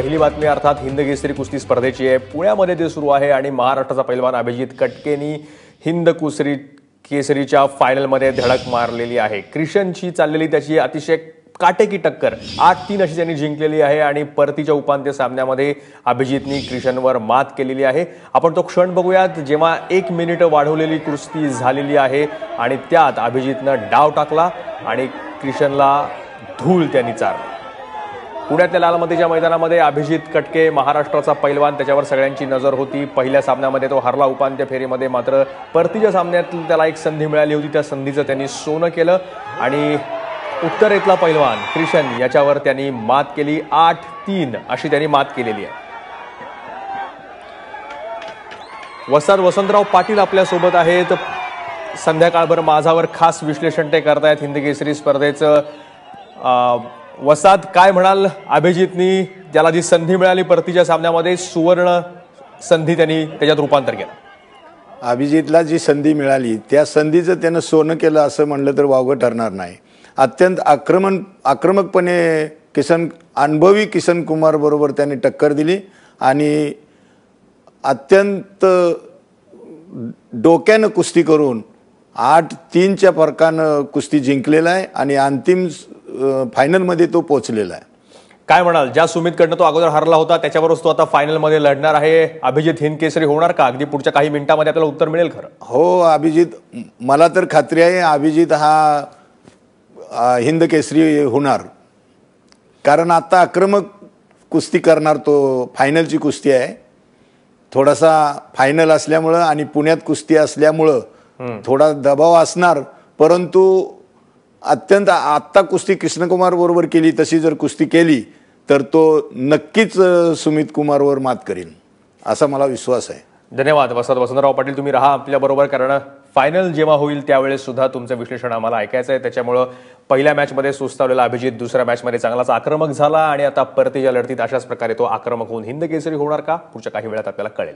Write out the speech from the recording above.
पहिली बातमी अर्थात हिंदकेसरी कुस्ती स्पर्धेची आहे. पुण्यामध्ये ते सुरू आहे आणि महाराष्ट्राचा पैलवान अभिजित कटकेनी हिंद कुसरी केसरीच्या फायनलमध्ये धडक मारलेली आहे. क्रिशनची चाललेली त्याची अतिशय काटेकी टक्कर. आठ तीन अशी त्यांनी जिंकलेली आहे आणि परतीच्या उपांत्य सामन्यामध्ये अभिजितनी क्रिशनवर मात केलेली आहे. आपण तो क्षण बघूयात जेव्हा एक मिनिट वाढवलेली कुस्ती झालेली आहे आणि त्यात अभिजितनं डाव टाकला आणि क्रिशनला धूल त्यांनी चारला. पुण्यातल्या लालमतीच्या मैदानामध्ये अभिजित कटके महाराष्ट्राचा पैलवान त्याच्यावर सगळ्यांची नजर होती. पहिल्या सामन्यामध्ये तो हरला उपांत्य फेरीमध्ये मात्र परतीच्या सामन्यात त्याला एक संधी मिळाली होती. त्या संधीचं त्यांनी सोनं केलं आणि उत्तरेतला पैलवान क्रिशन याच्यावर त्यांनी मात केली. आठ तीन अशी त्यांनी मात केलेली आहे. वसाद वसंतराव पाटील आपल्यासोबत आहेत. संध्याकाळभर माझावर खास विश्लेषण ते करतायत हिंद केसरी स्पर्धेचं वसात काय म्हणाल अभिजितनी ज्याला जी संधी मिळाली परतीच्या सामन्यामध्ये सुवर्ण संधी त्यांनी त्याच्यात रूपांतर केलं? अभिजितला जी संधी मिळाली त्या संधीचं त्यानं सोनं केलं असं म्हणलं तर वावगं ठरणार नाही. अत्यंत आक्रमण आक्रमकपणे किसन अनुभवी किसन कुमार बरोबर त्याने टक्कर दिली आणि अत्यंत डोक्यानं कुस्ती करून आठ तीनच्या फरकानं कुस्ती जिंकलेला आहे आणि अंतिम फायनलमध्ये तो पोचलेला आहे. काय म्हणाल? ज्या सुमितकडनं तो अगोदर हरला होता त्याच्यावरच तो आता फायनलमध्ये लढणार आहे. अभिजित हिंद केसरी होणार का? अगदी पुढच्या काही मिनिटांमध्ये आपल्याला उत्तर मिळेल खरं. हो अभिजित मला तर खात्री आहे अभिजित हा हिंद केसरी होणार. कारण आता आक्रमक कुस्ती करणार तो फायनलची कुस्ती आहे. थोडासा फायनल असल्यामुळं आणि पुण्यात कुस्ती असल्यामुळं थोडा दबाव असणार परंतु अत्यंत आत्ता कुस्ती कृष्णकुमार बरोबर केली तशी जर कुस्ती केली तर तो नक्कीच सुमित कुमारवर मात करेल असा मला विश्वास आहे. धन्यवाद. वसंत वसंतराव पाटील तुम्ही राहा आपल्या बरोबर कारण फायनल जेव्हा होईल त्यावेळेस सुद्धा तुमचं विश्लेषण आम्हाला ऐकायचं आहे त्याच्यामुळं पहिल्या मॅचमध्ये सुस्तावलेला अभिजित दुसऱ्या मॅचमध्ये चांगलाच आक्रमक झाला आणि आता परतीच्या लढतीत अशाच प्रकारे तो आक्रमक होऊन हिंद केसरी होणार का? पुढच्या काही वेळात आपल्याला कळेल.